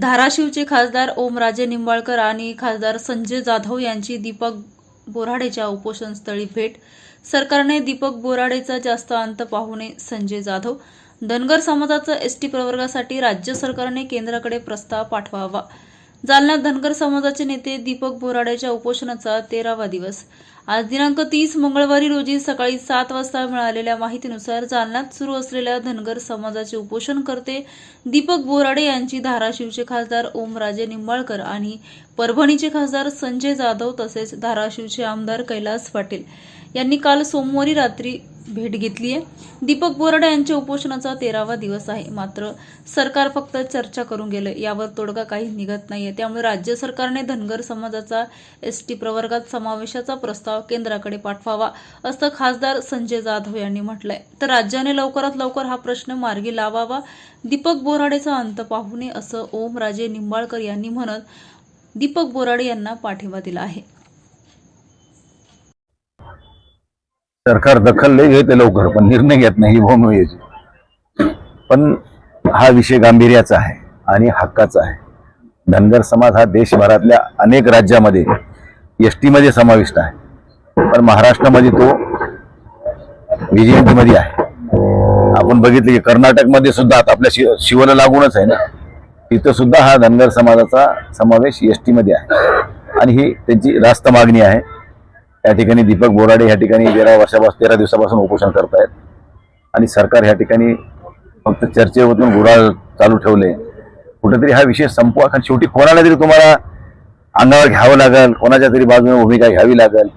धाराशिवचे खासदार ओमराजे निंबाळकर आणि खासदार संजय जाधव यांची दीपक बोराडेच्या उपोषणस्थळी भेट. सरकारने दीपक बोराडेचा जास्त अंत पाहू नये संजय जाधव. धनगर समाजाचा एस टी प्रवर्गासाठी राज्य सरकारने केंद्राकडे प्रस्ताव पाठवावा. जालन्यात धनगर समाजाचे नेते दीपक बोराडेच्या उपोषणाचा तेरावा दिवस. आज दिनांक तीस मंगळवारी रोजी सकाळी सात वाजता मिळालेल्या माहितीनुसार जालन्यात सुरू असलेल्या धनगर समाजाचे उपोषण करते दीपक बोराडे यांची धाराशिवचे खासदार ओमराजे निंबाळकर आणि परभणीचे खासदार संजय जाधव तसेच धाराशिवचे आमदार कैलास पाटील यांनी काल सोमवारी रात्री भेट घेतली आहे. दीपक बोराडे यांच्या उपोषणाचा तेरावा दिवस आहे. मात्र सरकार फक्त चर्चा करून गेलं यावर तोडगा काही निघत नाहीये. त्यामुळे राज्य सरकारने धनगर समाजाचा एस टी प्रवर्गात समावेशाचा प्रस्ताव केंद्राकडे पाठवावा असं खासदार संजय जाधव यांनी म्हटलंय. तर राज्याने लवकरात लवकर हा प्रश्न मार्गी लावावा दीपक बोराडेचा अंत पाहू नये असं ओमराजे निंबाळकर यांनी म्हणत दीपक बोराडे यांना पाठिंबा दिला आहे. सरकार दखल लय घेते लवकर पण निर्णय घेत नाही ही पण हा विषय गांभीर्याचा आहे आणि हक्काचा आहे. धनगर समाज हा देशभरातल्या अनेक राज्यामध्ये एसमध्ये समाविष्ट आहे. पण महाराष्ट्रामध्ये तो विजयंतीमध्ये आहे. आपण बघितलं की कर्नाटकमध्ये सुद्धा आता आपल्या शिव शिवाला लागूनच आहे ना तिथं सुद्धा हा धनगर समाजाचा समावेश एसमध्ये आहे. आणि ही त्यांची रास्त मागणी आहे. या ठिकाणी दीपक बोराडे या ठिकाणी तेरा वर्षापासून तेरा दिवसापासून उपोषण करतायत. आणि सरकार ह्या ठिकाणी फक्त चर्चेवरून गुराळ चालू ठेवले कुठेतरी हा विषय संपवा. कारण शेवटी कोणाला तरी तुम्हाला अंगावर घ्यावं लागेल कोणाच्या तरी बाजूने भूमिका घ्यावी लागेल.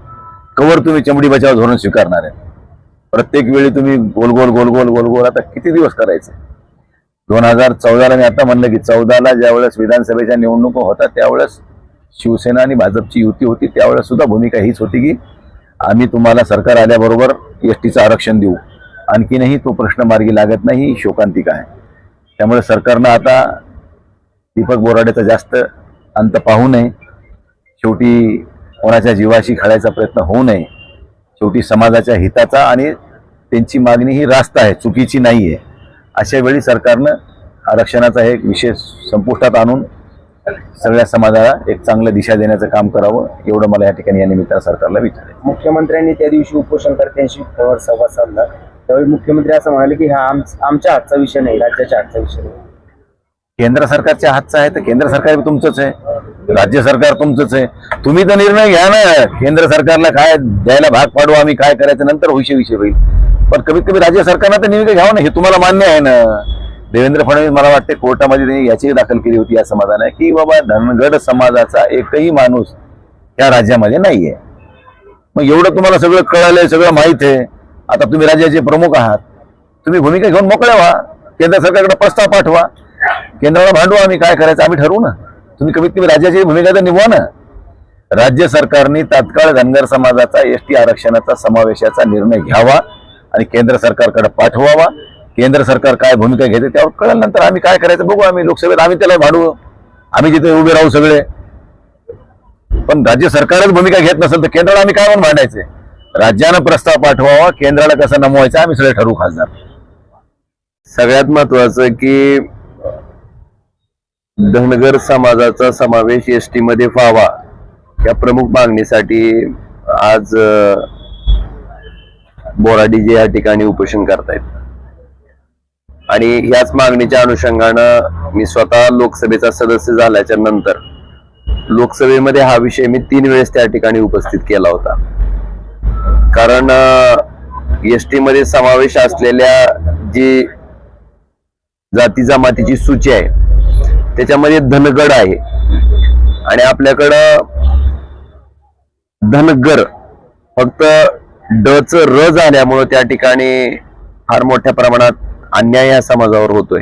कवर तुम्ही चमडी बचाव धोरण स्वीकारणार आहे. प्रत्येक वेळी तुम्ही गोल गोल गोल गोल गोल गोल आता किती दिवस करायचे? दोन हजार चौदाला मी आता म्हणलं की चौदाला ज्यावेळेस विधानसभेच्या निवडणुका होत्या त्यावेळेस शिवसेना आणि भाजपची युती होती त्यावेळेस सुद्धा भूमिका हीच होती की आम्ही तुम्हाला सरकार आल्याबरोबर एस टीचं आरक्षण देऊ. आणखीनही तो प्रश्न मार्गी लागत नाही ही शोकांतिका आहे. त्यामुळे सरकारनं आता दीपक बोराडेचा जास्त अंत पाहू नये. शेवटी कोणाच्या जीवाशी खेळायचा प्रयत्न होऊ नये. शेवटी समाजाच्या हिताचा आणि त्यांची मागणी ही रास्त आहे चुकीची नाही आहे अशा वेळी सरकारनं आरक्षणाचा हे विषय संपुष्टात आणून सगळ्या समाजाला एक चांगलं दिशा देण्याचं काम करावं एवढं मला या ठिकाणी या निमित्तानं सरकारला विचारायचं मुख्यमंत्र्यांनी त्या दिवशी उपोषणकर्त्यांशी फोनवर संवाद साधला. त्यावेळी मुख्यमंत्री असं म्हणाले की हा आम आमच्या हातचा विषय नाही राज्याच्या हातचा विषय नाही. केंद्र सरकारच्या हातचा आहे तर केंद्र सरकार तुमचंच आहे. राज्य सरकार तुमचंच आहे. तुम्ही तर निर्णय घ्या ना. केंद्र सरकारला काय द्यायला भाग पाडू आम्ही काय करायचं नंतर होईशे विषय होईल. पण कमीत कमी राज्य सरकारनं तर निर्णय घ्यावं ना हे तुम्हाला मान्य आहे ना. देवेंद्र फडणवीस मला वाटते कोर्टामध्ये त्यांनी याची दाखल केली होती या समाधान की बाबा धनगड समाजाचा एकही माणूस या राज्यामध्ये नाहीये. मग एवढं तुम्हाला सगळं कळालंय सगळं माहीत आहे. आता तुम्ही राज्याचे प्रमुख आहात. तुम्ही भूमिका घेऊन मोकळे व्हा. केंद्र सरकारकडे प्रस्ताव पाठवा. केंद्राला भांडवा आम्ही काय करायचं आम्ही ठरवू ना. तुम्ही कमीत कमी राज्याची भूमिका तर निभवा ना. राज्य सरकारने तात्काळ धनगर समाजाचा एस टी आरक्षणाचा समावेशाचा निर्णय घ्यावा आणि केंद्र सरकारकडे पाठवावा. केंद्र सरकार काय भूमिका घेते त्यावर कळलं नंतर आम्ही काय करायचं बघू आम्ही लोकसभेत आम्ही त्याला भाडू. आम्ही जिथे उभे राहू सगळे. पण राज्य सरकारच भूमिका घेत नसेल तर केंद्राला आम्ही काय म्हणून भांडायचे? राज्यानं प्रस्ताव पाठवावा केंद्राला कसं नमवायचं आम्ही सगळे ठरवू खासदार. सगळ्यात महत्वाचं की धनगर समाजाचा समावेश एस टी मध्ये व्हावा या प्रमुख मागणीसाठी आज बोराडी जे या ठिकाणी उपोषण करतायत आणि याच मागणीच्या अनुषंगानं मी स्वतः लोकसभेचा सदस्य झाल्याच्यानंतर लोकसभेमध्ये हा विषय मी तीन वेळेस त्या ठिकाणी उपस्थित केला होता. कारण एस टी मध्ये समावेश असलेल्या जी जाती जमातीची सूची आहे त्याच्यामध्ये धनगड आहे. आणि आपल्याकडं धनगर फक्त ड च र झाल्यामुळं त्या ठिकाणी फार मोठ्या प्रमाणात अन्याय ह्या समाजावर होतोय.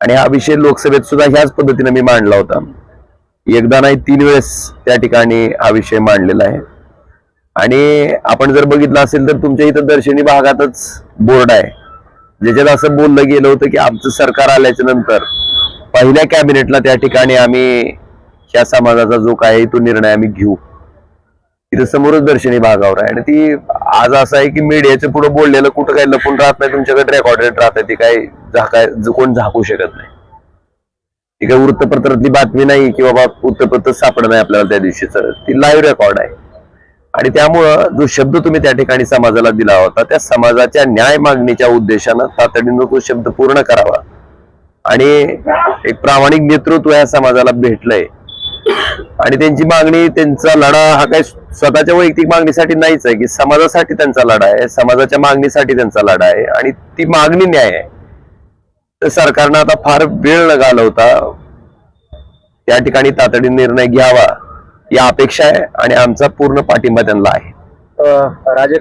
आणि हा विषय लोकसभेत सुद्धा ह्याच पद्धतीने मी मांडला होता. एकदा नाही तीन वेळेस त्या ठिकाणी हा विषय मांडलेला आहे. आणि आपण जर बघितलं असेल तर तुमच्या इथं दर्शनी भागातच बोर्ड आहे. ज्याच्यात असं बोललं गेलं होतं की आमचं सरकार आल्याच्यानंतर पहिल्या कॅबिनेटला त्या ठिकाणी आम्ही या समाजाचा जो काय तो निर्णय आम्ही घेऊ. तिथं समोरच दर्शनी भागावर आहे. आणि ती आज असं आहे की मीडियाच्या पुढे बोललेलं कुठं काही लपून राहत नाही तुमच्याकडे रेकॉर्डेड राहत आहे काय झाकाय कोण झाकू शकत नाही. ती काही वृत्तपत्रातली बातमी नाही की बाबा वृत्तपत्र सापडत नाही आपल्याला त्या दिवशीच ती लाईव्ह रेकॉर्ड आहे. आणि त्यामुळं जो शब्द तुम्ही त्या ठिकाणी समाजाला दिला होता त्या समाजाच्या न्याय मागणीच्या उद्देशानं तातडीनं तो शब्द पूर्ण करावा. आणि एक प्रामाणिक नेतृत्व या समाजाला भेटलंय. आणि त्यांची मागणी त्यांचा लढा हा काही स्वतःच्या वैयक्तिक मागणीसाठी नाहीच आहे की समाजासाठी त्यांचा लढा आहे समाजाच्या मागणीसाठी त्यांचा लढा आहे. आणि ती मागणी न्याय आहे. तर सरकारनं आता फार वेळ न घालवता त्या ठिकाणी तातडीने निर्णय घ्यावा ही अपेक्षा आहे आणि आमचा पूर्ण पाठिंबा त्यांना आहे. राजे